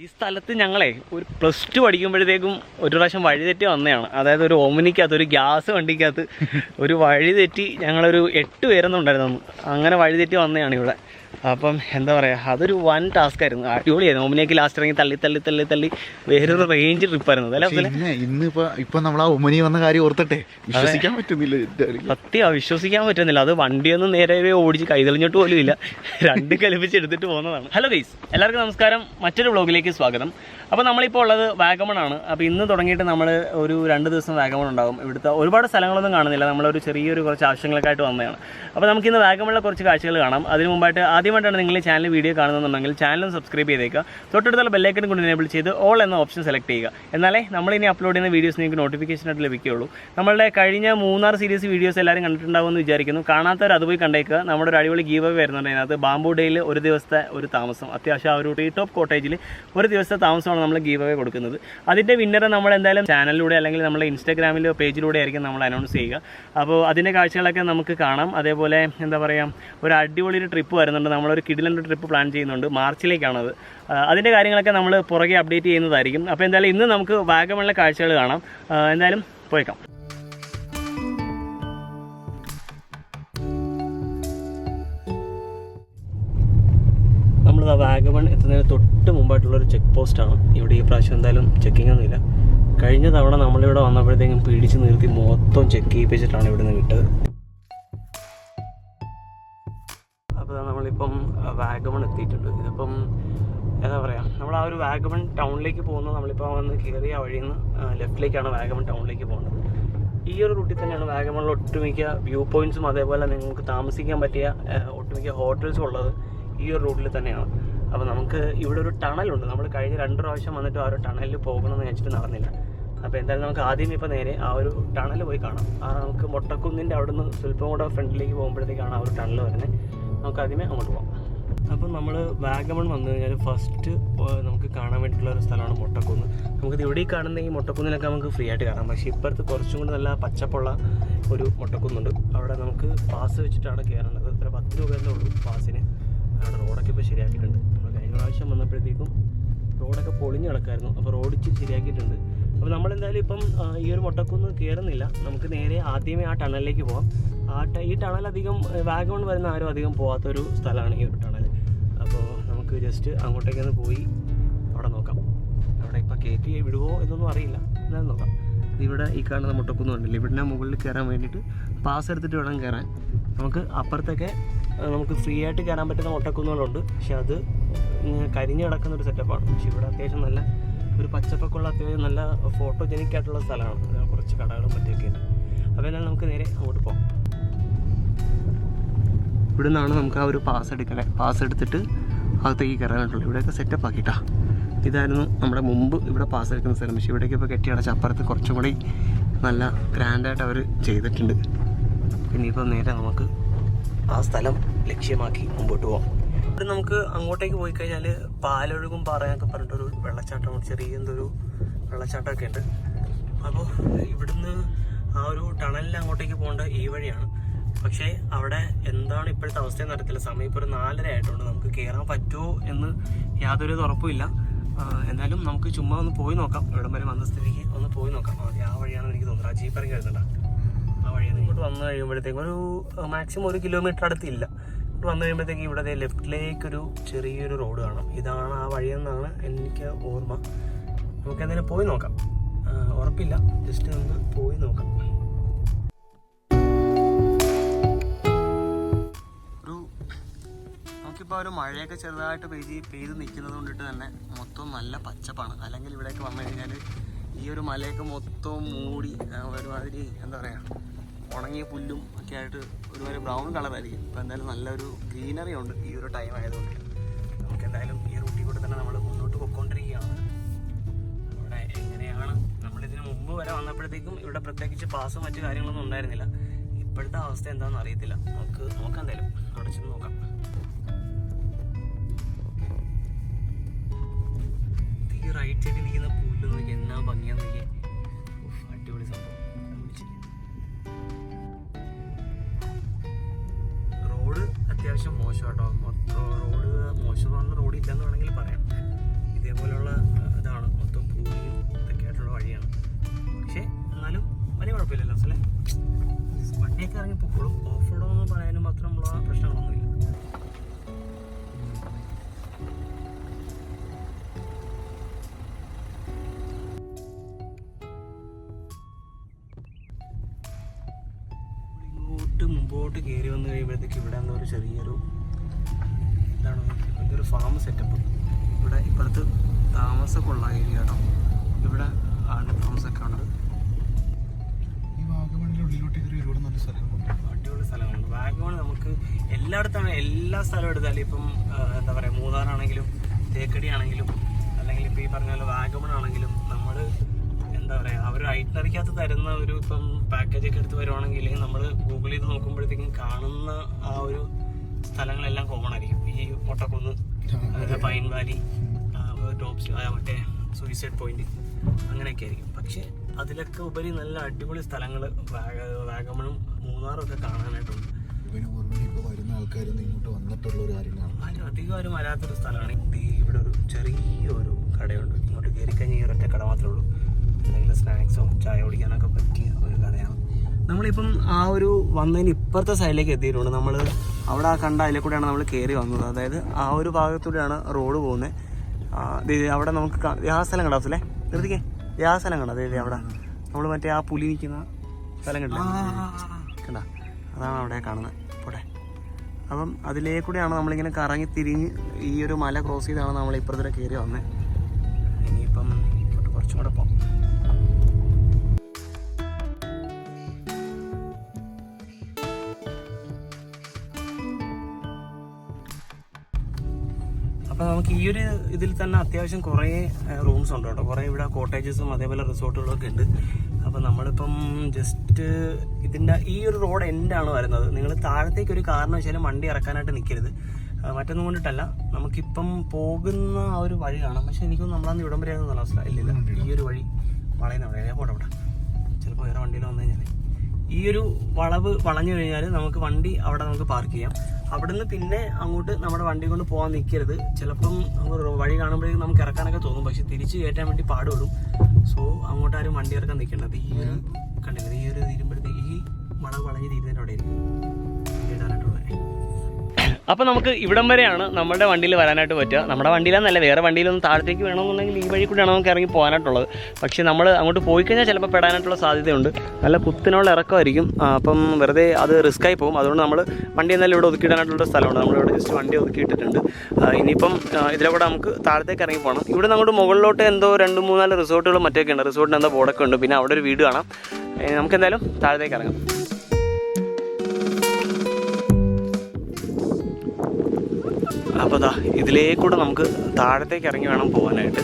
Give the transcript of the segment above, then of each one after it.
ഈ സ്ഥലത്ത് ഞങ്ങളെ ഒരു പ്ലസ് ടു പഠിക്കുമ്പോഴത്തേക്കും ഒരു പ്രാവശ്യം വഴിതെറ്റി വന്നതാണ്. അതായത് ഒരു ഓമിനിക്കകത്ത് ഒരു ഗ്യാസ് വണ്ടിക്കകത്ത് ഒരു വഴിതെറ്റി ഞങ്ങളൊരു എട്ട് പേരൊന്നും ഉണ്ടായിരുന്നു അങ്ങനെ വഴിതെറ്റി വന്നതാണ് ഇവിടെ. അപ്പം എന്താ പറയുക അതൊരു വൺ ടാസ്ക് ആയിരുന്നു. അടിപൊളിയായിരുന്നു ഒമിനിയൊക്കെ ലാസ്റ്റ് ഇറങ്ങി തള്ളി തള്ളി തള്ളി തള്ളി വേറൊരു റേഞ്ച് ട്രിപ്പായിരുന്നു ഇന്ന് ഇന്നിപ്പോ ഇപ്പൊ നമ്മൾ ആ ഒമിനി വന്ന കാര്യം ഓർത്തട്ടെ? വിശ്വസിക്കാൻ പറ്റുന്നില്ല സത്യം വിശ്വസിക്കാൻ പറ്റുന്നില്ല. അത് വണ്ടിയൊന്നും നേരെ ഓടിച്ച് കൈതെളിഞ്ഞിട്ട് പോലും ഇല്ല. രണ്ട് കലിപ്പിച്ച് എടുത്തിട്ട് പോകുന്നതാണ് ഹലോ ഗൈസ് എല്ലാവർക്കും നമസ്കാരം. മറ്റൊരു വ്ളോഗിലേക്ക് സ്വാഗതം. അപ്പോൾ നമ്മളിപ്പോൾ ഉള്ളത് വാഗമണാണ്. അപ്പോൾ ഇന്ന് തുടങ്ങിയിട്ട് നമ്മൾ ഒരു രണ്ട് ദിവസം വാഗമൺ ഉണ്ടാകും ഇവിടുത്തെ ഒരുപാട് സ്ഥലങ്ങളൊന്നും കാണുന്നില്ല. നമ്മളൊരു ചെറിയൊരു കുറച്ച് ആവശ്യങ്ങൾക്കായിട്ട് വന്നതാണ്. അപ്പോൾ നമുക്ക് ഇന്ന് വാഗമണിലെ കുറച്ച് കാഴ്ചകൾ കാണാം. അതിന് മുമ്പായിട്ട് ആദ്യമായിട്ടാണ് നിങ്ങൾ ചാനൽ വീഡിയോ കാണുന്നുണ്ടെങ്കിൽ ചാനലും സബ്സ്ക്രൈബ് ചെയ്തേക്കുക. തൊട്ടടുത്തുള്ള ബെല്ലൈക്കൺ കൊണ്ട് എനേബിൾ ചെയ്ത് ഓൾ എന്ന ഓപ്ഷൻ സെലക്ട് ചെയ്യുക. എന്നാലേ നമ്മളിനി അപ്ലോഡ് ചെയ്യുന്ന വീഡിയോസ് നിങ്ങൾക്ക് നോട്ടിഫിക്കേഷൻ ആയിട്ട് ലഭിക്കുകയുള്ളൂ. നമ്മളുടെ കഴിഞ്ഞ മൂന്നാർ സീരീസ് വീഡിയോസ് എല്ലാവരും കണ്ടിട്ടുണ്ടാവുമെന്ന് വിചാരിക്കുന്നു. കാണാത്തവർ അത് പോയി കണ്ടേക്കുക. നമ്മുടെ ഒരു അടിപൊളി ഗീവ് വരുന്നുണ്ട് അതിനകത്ത്. ബാംബു ഡേയിൽ ഒരു ദിവസത്തെ ഒരു താമസം. അത്യാവശ്യം ആ ഒരു ടീ ടോപ്പ് കോട്ടേജിൽ ഒരു ദിവസത്തെ താമസമാണ് നമ്മൾ ഗീവ് അവേ കൊടുക്കുന്നത്. അതിന്റെ വിന്നറെ നമ്മൾ എന്തായാലും ചാനലിലൂടെ അല്ലെങ്കിൽ നമ്മുടെ ഇൻസ്റ്റാഗ്രാമിലോ പേജിലൂടെ ആയിരിക്കും നമ്മൾ അനൗൺസ് ചെയ്യുക. അപ്പോൾ അതിന്റെ കാഴ്ചകളൊക്കെ നമുക്ക് കാണാം. അതേപോലെ എന്താ പറയുക ഒരു അടിപൊളി ഒരു ട്രിപ്പ് വരുന്നുണ്ട്. നമ്മളൊരു കിടിലന്റെ ട്രിപ്പ് പ്ലാൻ ചെയ്യുന്നുണ്ട്. മാർച്ചിലേക്കാണത്. അതിന്റെ കാര്യങ്ങളൊക്കെ നമ്മൾ പുറകെ അപ്ഡേറ്റ് ചെയ്യുന്നതായിരിക്കും. അപ്പോൾ എന്തായാലും ഇന്ന് നമുക്ക് വാഗമണിലെ കാഴ്ചകൾ കാണാം. എന്തായാലും പോയേക്കാം. ആ വാഗമൺ എത്തുന്നതിന് തൊട്ട് മുമ്പായിട്ടുള്ള ഒരു ചെക്ക് പോസ്റ്റാണ് ഇവിടെ ഈ പ്രാവശ്യം എന്തായാലും ചെക്കിംഗ് ഒന്നുമില്ല. കഴിഞ്ഞ തവണ നമ്മളിവിടെ വന്നപ്പോഴത്തേക്കും പിടിച്ച് നിർത്തി മൊത്തം ചെക്ക് ചെയ്യിപ്പിച്ചിട്ടാണ് ഇവിടെ നിന്ന് വിട്ടത് അപ്പോൾ നമ്മളിപ്പം വാഗമൺ എത്തിയിട്ടുണ്ട്. ഇതിപ്പം എന്താ പറയുക നമ്മൾ ആ ഒരു വാഗമൺ ടൗണിലേക്ക് പോകുന്നത് നമ്മളിപ്പോൾ വന്ന് കയറിയ വഴിയിൽ നിന്ന് ലെഫ്റ്റിലേക്കാണ് വാഗമൺ ടൗണിലേക്ക് പോകുന്നത്. ഈ ഒരു റൂട്ടിൽ തന്നെയാണ് വാഗമണിൽ ഒട്ടുമിക്ക വ്യൂ പോയിന്റ്സും അതേപോലെ നിങ്ങൾക്ക് താമസിക്കാൻ പറ്റിയ ഒട്ടുമിക്ക ഹോട്ടൽസും ഉള്ളത്. ഈ ഒരു റൂട്ടിൽ തന്നെയാണ്. അപ്പോൾ നമുക്ക് ഇവിടെ ഒരു ടണലുണ്ട് നമ്മൾ കഴിഞ്ഞ രണ്ട് പ്രാവശ്യം വന്നിട്ട് ആ ഒരു ടണലിൽ പോകണമെന്ന് വെച്ചിട്ട് നടന്നില്ല. അപ്പോൾ എന്തായാലും നമുക്ക് ആദ്യം ഇപ്പോൾ നേരെ ആ ഒരു ടണൽ പോയി കാണാം. ആ നമുക്ക് മൊട്ടക്കുന്നിന്റെ അവിടെ നിന്ന് സ്വല്പം കൂടെ ഫ്രണ്ടിലേക്ക് പോകുമ്പോഴത്തേക്കാണ് ആ ഒരു ടണൽ വരുന്നത്. നമുക്ക് ആദ്യമേ അങ്ങോട്ട് പോകാം അപ്പം നമ്മൾ വാഗമൺ വന്നു കഴിഞ്ഞാൽ ഫസ്റ്റ് നമുക്ക് കാണാൻ വേണ്ടിയിട്ടുള്ള ഒരു സ്ഥലമാണ് മൊട്ടക്കുന്ന്. നമുക്കിത് ഇവിടെ കാണുന്ന ഈ മൊട്ടക്കുന്നിലൊക്കെ നമുക്ക് ഫ്രീ ആയിട്ട് കാണാം. പക്ഷേ ഇപ്പുറത്ത് കുറച്ചും കൂടി നല്ല പച്ചപ്പുള്ള ഒരു മൊട്ടക്കുന്നുണ്ട്. അവിടെ നമുക്ക് പാസ് വെച്ചിട്ടാണ് കയറേണ്ടത് ഇത്ര പത്ത് രൂപയല്ലേ ഉള്ളൂ പാസിന്. അവിടെ റോഡൊക്കെ ഇപ്പോൾ ശരിയാക്കിയിട്ടുണ്ട്. നമ്മൾ കഴിഞ്ഞ പ്രാവശ്യം വന്നപ്പോഴത്തേക്കും റോഡൊക്കെ പൊളിഞ്ഞ് കിടക്കായിരുന്നു അപ്പോൾ റോഡ് ഇച്ചിരി ശരിയാക്കിയിട്ടുണ്ട്. അപ്പോൾ നമ്മളെന്തായാലും ഇപ്പം ഈ ഒരു മുട്ടക്കൊന്ന് കയറുന്നില്ല നമുക്ക് നേരെ ആദ്യമേ ആ ടണലിലേക്ക് പോകാം ആ ഈ ടണൽ അധികം വാഗമൺ വരുന്ന ആരും അധികം പോകാത്തൊരു സ്ഥലമാണ് ഈ ഒരു ടണൽ. അപ്പോൾ നമുക്ക് ജസ്റ്റ് അങ്ങോട്ടേക്കൊന്ന് പോയി അവിടെ നോക്കാം. അവിടെ ഇപ്പോൾ കയറ്റി വിടുവോ എന്നൊന്നും അറിയില്ല. എന്നാലും നോക്കാം. ഇവിടെ ഈ കാണുന്ന മുട്ടക്കൊന്നും കണ്ടില്ലേ? ഇവിടെ മുകളിൽ കയറാൻ വേണ്ടിയിട്ട് പാസ് എടുത്തിട്ട് വേണം കയറാൻ. നമുക്ക് അപ്പുറത്തൊക്കെ നമുക്ക് ഫ്രീ ആയിട്ട് കയറാൻ പറ്റുന്ന മുട്ടക്കുന്നുകളുണ്ട് പക്ഷെ അത് കരിഞ്ഞു കിടക്കുന്ന ഒരു സെറ്റപ്പാണ് പക്ഷെ ഇവിടെ അത്യാവശ്യം നല്ല ഒരു പച്ചപ്പൊക്കെയുള്ള അത്യാവശ്യം നല്ല ഫോട്ടോജനിക് ആയിട്ടുള്ള സ്ഥലമാണ്. കുറച്ച് കടകളും മറ്റൊക്കെ ഉണ്ട്. അപ്പോൾ എന്നാൽ നമുക്ക് നേരെ അങ്ങോട്ട് പോകാം ഇവിടെ നിന്നാണ് നമുക്ക് ആ ഒരു പാസ് എടുക്കണേ. പാസ് എടുത്തിട്ട് അകത്തേക്ക് കയറാനായിട്ടുള്ളൂ ഇവിടെയൊക്കെ സെറ്റപ്പ് ആക്കിയിട്ടാ. ഇതായിരുന്നു നമ്മുടെ മുമ്പ് ഇവിടെ പാസ് എടുക്കുന്ന സ്ഥലം. പക്ഷേ ഇവിടേക്ക് ഇപ്പോൾ കെട്ടി അടച്ച അപ്പുറത്ത് കുറച്ചും കൂടി നല്ല ഗ്രാൻഡായിട്ട് അവർ ചെയ്തിട്ടുണ്ട്. ഇനിയിപ്പോൾ നേരെ നമുക്ക് ആ സ്ഥലം ലക്ഷ്യമാക്കി മുമ്പോട്ട് പോകാം ഇവിടെ നമുക്ക് അങ്ങോട്ടേക്ക് പോയി കഴിഞ്ഞാൽ പാലൊഴുകും പാറയൊക്കെ പറഞ്ഞിട്ടൊരു വെള്ളച്ചാട്ടം ചെറിയ എന്തൊരു വെള്ളച്ചാട്ടമൊക്കെ ഉണ്ട്. അപ്പോൾ ഇവിടുന്ന് ആ ഒരു ടണലിൽ അങ്ങോട്ടേക്ക് പോകേണ്ട ഈ വഴിയാണ്. പക്ഷേ അവിടെ എന്താണ് ഇപ്പോഴത്തെ അവസ്ഥയെന്ന് അറിയത്തില്ല. സമയം ഇപ്പോൾ ഒരു നാലര ആയിട്ടുണ്ട് നമുക്ക് കയറാൻ പറ്റുമോ എന്ന് യാതൊരു ഉറപ്പുമില്ല എന്നാലും നമുക്ക് ചുമ്മാ ഒന്ന് പോയി നോക്കാം. ഇവിടം വരെ വന്ന സ്ഥിതിക്ക് ഒന്ന് പോയി നോക്കാം. ആ വഴിയാണെന്ന് എനിക്ക് തോന്നുന്നത് ആ ജീപ്പ് ഇറങ്ങി വരുന്നുണ്ടോ? ഇങ്ങോട്ട് വന്നു കഴിയുമ്പോഴത്തേക്കും ഒരു മാക്സിമം ഒരു കിലോമീറ്റർ അടുത്തില്ല. ഇങ്ങോട്ട് വന്നു കഴിയുമ്പോഴത്തേക്ക് ഇവിടെ ലെഫ്റ്റിലേക്കൊരു ചെറിയൊരു റോഡ് കാണാം. ഇതാണ് ആ വഴിയെന്നാണ് എനിക്ക് ഓർമ്മ. നമുക്ക് എന്തെങ്കിലും പോയി നോക്കാം. ഉറപ്പില്ല. ജസ്റ്റ് ഒന്ന് പോയി നോക്കാം. നമുക്കിപ്പോൾ ഒരു മഴയൊക്കെ ചെറുതായിട്ട് പെയ്ത് പെയ്ത് നിൽക്കുന്നത് കൊണ്ടിട്ട് തന്നെ മൊത്തം നല്ല പച്ചപ്പാണ്. അല്ലെങ്കിൽ ഇവിടേക്ക് വന്നു കഴിഞ്ഞാൽ ഈ ഒരു മലയൊക്കെ മൊത്തം മൂടി ഒരുമാതിരി എന്താ പറയുക ഉണങ്ങിയ പുല്ലും ഒക്കെ ആയിട്ട് ഒരുപാട് ബ്രൗൺ കളറായിരിക്കും അപ്പോൾ എന്തായാലും നല്ലൊരു ഗ്രീനറി ഉണ്ട് ഈ ഒരു ടൈം ആയതുകൊണ്ട്. നമുക്ക് എന്തായാലും ഈ റൂട്ടിൽ കൂടെ തന്നെ നമ്മൾ മുന്നോട്ട് പൊയ്ക്കൊണ്ടിരിക്കുകയാണ്. ഇവിടെ എങ്ങനെയാണ് നമ്മളിതിന് മുമ്പ് വരെ വന്നപ്പോഴത്തേക്കും ഇവിടെ പ്രത്യേകിച്ച് പാസും മറ്റു കാര്യങ്ങളൊന്നും ഉണ്ടായിരുന്നില്ല. ഇപ്പോഴത്തെ അവസ്ഥ എന്താണെന്ന് അറിയത്തില്ല. നമുക്ക് നോക്കാം എന്തായാലും. അവിടെ ചെന്ന് നോക്കാം. ഈ റൈറ്റ് സൈഡിൽ നിൽക്കുന്ന പുല്ല് നോക്കി എന്നാ ഭംഗിയാന്ന് നോക്കി അടിപൊളി സംഭവം. അത്യാവശ്യം മോശം കേട്ടോ മൊത്തം റോഡ് മോശം എന്ന് റോഡ് ഇല്ലെന്ന് വേണമെങ്കിൽ പറയാം. ഇതേപോലെയുള്ള ഇതാണ് മൊത്തം പൂരിയും ഇതൊക്കെ ആയിട്ടുള്ള വഴിയാണ്. പക്ഷേ എന്നാലും വലിയ കുഴപ്പമില്ലല്ലോ അസലേ. വണ്ടിയൊക്കെ ഇറങ്ങി ഓഫ് റോഡ് എന്ന് പറയാനും മാത്രമുള്ള പ്രശ്നങ്ങളൊന്നുമില്ല. മുമ്പോട്ട് കയറി വന്ന് കഴിയുമ്പോഴത്തേക്ക് ഇവിടെ എന്തോ ഒരു ചെറിയൊരു ഇതാണ് ഇതൊരു ഫാം സെറ്റപ്പ് ഇവിടെ ഇപ്പോഴത്തെ താമസമൊക്കെ ഉള്ള ഏരിയ കേട്ടോ ഇവിടെ ആണ് താമസമൊക്കെ ഉണ്ട്. ഈ വാഗമണിന്റെ ഉള്ളിലോട്ട് കയറി ഒരുപാട് നല്ല സ്ഥലങ്ങളുണ്ട്. അടിപൊളി സ്ഥലങ്ങളുണ്ട്. വാഗമൺ നമുക്ക് എല്ലായിടത്താണ് എല്ലാ സ്ഥലവും എടുത്താലും ഇപ്പം എന്താ പറയുക മൂന്നാറാണെങ്കിലും തേക്കടി ആണെങ്കിലും അല്ലെങ്കിൽ ഇപ്പം ഈ പറഞ്ഞ പോലെ വാഗമൺ ആണെങ്കിലും നമ്മൾ എന്താ പറയുക അവർ ഐറ്ററിക്കകത്ത് തരുന്ന ഒരു ഇപ്പം പാക്കേജ് ഒക്കെ എടുത്ത് വരുവാണെങ്കിൽ നമ്മൾ ഗൂഗിൾ ചെയ്ത് നോക്കുമ്പോഴത്തേക്കും കാണുന്ന ആ ഒരു സ്ഥലങ്ങളെല്ലാം കോമൺ ആയിരിക്കും. ഈ മൊട്ടക്കുന്ന് അതുപോലെ പൈൻ വാലി ടോപ്സ് മറ്റേ സൂയിസൈഡ് പോയിന്റ് അങ്ങനെയൊക്കെ ആയിരിക്കും. പക്ഷെ അതിലൊക്കെ ഉപരി നല്ല അടിപൊളി സ്ഥലങ്ങൾ വാഗമണും മൂന്നാറും ഒക്കെ കാണാനായിട്ടുണ്ട് വരുന്ന ആൾക്കാരൊന്നും ഇങ്ങോട്ട് വന്നിട്ടുള്ള ഒരു ആരും അധികം ആരും വരാത്തൊരു സ്ഥലമാണ് ഇവിടെ ഒരു ചെറിയൊരു കടയുണ്ട്. ഇങ്ങോട്ട് കയറി കഴിഞ്ഞാൽ ഈ ഒരൊറ്റ കട മാത്രമേ ഉള്ളൂ. എന്തെങ്കിലും സ്നാക്സോ ചായ കുടിക്കാനൊക്കെ പറ്റിയ ഒരു കടയാണ്. നമ്മളിപ്പം ആ ഒരു വന്നതിന് ഇപ്പുറത്തെ സൈഡിലേക്ക് എത്തിയിട്ടുണ്ട്. നമ്മൾ അവിടെ ആ കണ്ട അതിലെ കൂടെയാണ് നമ്മൾ കയറി വന്നത്. അതായത് ആ ഒരു ഭാഗത്തൂടെയാണ് റോഡ് പോകുന്നത്. അവിടെ നമുക്ക് ആ സ്ഥലം കണ്ടോ അല്ലേ നിർത്തിക്കേ. ആ സ്ഥലം കണ്ടോ? അതായത് അവിടെ. നമ്മൾ മറ്റേ ആ പുലി നിൽക്കുന്ന സ്ഥലം കണ്ടോ കണ്ട? അതാണ് അവിടെ കാണുന്നത്. പോട്ടെ. അപ്പം അതിലേ കൂടെയാണ് നമ്മളിങ്ങനെ കറങ്ങി തിരിഞ്ഞ് ഈ ഒരു മല ക്രോസ് ചെയ്താണ് നമ്മൾ ഇപ്പുറത്തിനെ കയറി വന്നത്. ഇനിയിപ്പം ഇങ്ങോട്ട് കുറച്ചും കൂടെ പോകാം നമുക്ക് ഈ ഒരു ഇതിൽ തന്നെ അത്യാവശ്യം കുറേ റൂംസ് ഉണ്ട് കേട്ടോ. കുറേ ഇവിടെ കോട്ടേജസും അതേപോലെ റിസോർട്ടുകളൊക്കെ ഉണ്ട്. അപ്പോൾ നമ്മളിപ്പം ജസ്റ്റ് ഇതിന്റെ ഈ ഒരു റോഡ് എൻഡാണ് വരുന്നത്. നിങ്ങൾ താഴത്തേക്ക് ഒരു കാരണം വെച്ചാലും വണ്ടി ഇറക്കാനായിട്ട് നിൽക്കരുത് മറ്റൊന്നും കൊണ്ടിട്ടല്ല. നമുക്കിപ്പം പോകുന്ന ആ ഒരു വഴി കാണാം. പക്ഷെ എനിക്കൊന്നും നമ്മളന്ന് ഇവിടം വരെ ആയിരുന്നു അവസ്ഥ ഇല്ലില്ല ഈ ഒരു വഴി വളയുന്ന അവിടെ പോട്ടെ അവിടെ ചിലപ്പോൾ വേറെ വണ്ടിയിൽ വന്നു കഴിഞ്ഞാൽ ഈ ഒരു വളവ് വളഞ്ഞു കഴിഞ്ഞാൽ നമുക്ക് വണ്ടി അവിടെ നമുക്ക് പാർക്ക് ചെയ്യാം. അവിടുന്ന് പിന്നെ അങ്ങോട്ട് നമ്മുടെ വണ്ടി കൊണ്ട് പോകാൻ നിൽക്കരുത് ചിലപ്പം വഴി കാണുമ്പോഴേക്കും നമുക്ക് ഇറക്കാനൊക്കെ തോന്നും. പക്ഷെ തിരിച്ച് കയറ്റാൻ വേണ്ടി പാടുപെടും. സോ അങ്ങോട്ട് ആരും വണ്ടി ഇറക്കാൻ നിൽക്കേണ്ടത് ഈ ഒരു കണ്ടില്ല? ഈ ഒരു തീരുമ്പോഴത്തേക്ക് ഈ വളവ് വളഞ്ഞ് തീരുന്നതിന്റെ അവിടെ ഇടാനായിട്ടുള്ളത് അപ്പോൾ നമുക്ക് ഇവിടം വരെയാണ് നമ്മുടെ വണ്ടിയിൽ വരാനായിട്ട് പറ്റുക. നമ്മുടെ വണ്ടിയിലെന്നല്ല വേറെ വണ്ടിയിലൊന്നും താഴത്തേക്ക് വേണമെന്നുണ്ടെങ്കിൽ ഈ വഴി കൂടിയാണ് നമുക്ക് ഇറങ്ങി പോകാനായിട്ടുള്ളത്. പക്ഷേ നമ്മൾ അങ്ങോട്ട് പോയി കഴിഞ്ഞാൽ ചിലപ്പോൾ പെടാനായിട്ടുള്ള സാധ്യതയുണ്ട്. നല്ല കുത്തിനുള്ള ഇറക്കമായിരിക്കും. അപ്പം വെറുതെ അത് റിസ്ക് ആയി പോകും. അതുകൊണ്ട് നമ്മൾ വണ്ടി എന്നാലും ഇവിടെ ഒതുക്കിയിടാനായിട്ടുള്ള സ്ഥലമുണ്ട്. നമ്മളിവിടെ ജസ്റ്റ് വണ്ടി ഒതുക്കിയിട്ടിട്ടുണ്ട്. ഇനിയിപ്പം ഇതിലൂടെ നമുക്ക് താഴത്തേക്ക് ഇറങ്ങി പോകണം ഇവിടെ അങ്ങോട്ട് മുകളിലോട്ട് എന്തോ രണ്ട് മൂന്നാൽ റിസോർട്ടുകൾ മറ്റൊക്കെ ഉണ്ട് റിസോർട്ടിന് എന്തോ ബോർഡൊക്കെ ഉണ്ട്. പിന്നെ അവിടെ ഒരു വീട് കാണാം. നമുക്ക് എന്തായാലും താഴത്തേക്ക് ഇറങ്ങാം. അപ്പോൾ ദാ ഇതിലേക്കൂടെ നമുക്ക് താഴത്തേക്ക് ഇറങ്ങി വേണം പോകാനായിട്ട്.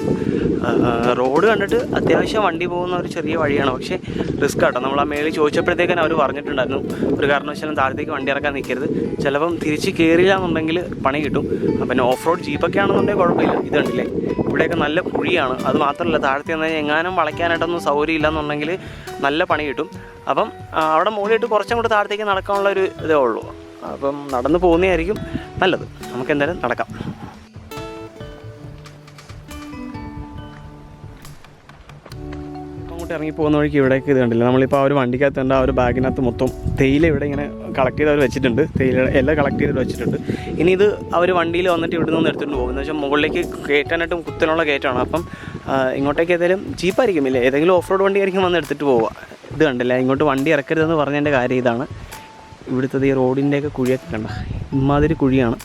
റോഡ് കണ്ടിട്ട് അത്യാവശ്യം വണ്ടി പോകുന്ന ഒരു ചെറിയ വഴിയാണ്. പക്ഷേ റിസ്ക് ആട്ടോ. നമ്മൾ ആ മേളിൽ ചോദിച്ചപ്പോഴത്തേക്കും അവർ പറഞ്ഞിട്ടുണ്ടായിരുന്നു. ഒരു കാരണവശാലും താഴത്തേക്ക് വണ്ടി ഇറക്കാൻ നിൽക്കരുത്. ചിലപ്പം തിരിച്ച് കയറില്ല എന്നുണ്ടെങ്കിൽ പണി കിട്ടും. പിന്നെ ഓഫ് റോഡ് ജീപ്പൊക്കെ ആണെന്നുണ്ടെങ്കിൽ കുഴപ്പമില്ല. ഇത് കണ്ടില്ലേ? ഇവിടെയൊക്കെ നല്ല കുഴിയാണ്. അത് മാത്രമല്ല താഴത്തെ നിന്ന് എങ്ങാനും വളയ്ക്കാനായിട്ടൊന്നും സൗകര്യം ഇല്ലെന്നുണ്ടെങ്കിൽ നല്ല പണി കിട്ടും. അപ്പം അവിടെ മുകളിലിട്ട് കുറച്ചും കൂടെ താഴത്തേക്ക് നടക്കാനുള്ള ഒരു ഇതേ ഉള്ളൂ. അപ്പം നടന്നു പോകുന്നതായിരിക്കും നല്ലത്. നമുക്ക് എന്തായാലും നടക്കാം. അങ്ങോട്ട് ഇറങ്ങി പോകുന്ന വഴിക്ക് ഇവിടേക്ക് ഇത് കണ്ടില്ല? നമ്മളിപ്പോൾ ആ ഒരു വണ്ടിക്കകത്ത് ഉണ്ട് ആ ഒരു ബാഗിനകത്ത് മൊത്തം തേയില ഇവിടെ ഇങ്ങനെ കളക്ട് ചെയ്ത് അവർ വെച്ചിട്ടുണ്ട്. തേയില എല്ലാം കളക്ട് ചെയ്ത് വെച്ചിട്ടുണ്ട്. ഇനി ഇത് അവർ വണ്ടിയിൽ വന്നിട്ട് ഇവിടെ നിന്ന് എടുത്തുകൊണ്ട് പോകും. എന്ന് വെച്ചാൽ മുകളിലേക്ക് കയറ്റാനായിട്ടും കുത്തനുള്ള കയറ്റമാണ് അപ്പം ഇങ്ങോട്ടേക്ക് ഏതെങ്കിലും ജീപ്പായിരിക്കും ഇല്ലേ? ഏതെങ്കിലും ഓഫ് റോഡ് വണ്ടി ആയിരിക്കും വന്ന് എടുത്തിട്ട് പോവുക. ഇത് കണ്ടില്ല? ഇങ്ങോട്ട് വണ്ടി ഇറക്കരുതെന്ന് പറഞ്ഞതിന്റെ കാര്യം ഇതാണ്. ഇവിടുത്തെ ഈ റോഡിന്റെയൊക്കെ കുഴിയൊക്കെ കണ്ട? ഇമാതിരി കുഴിയാണ്.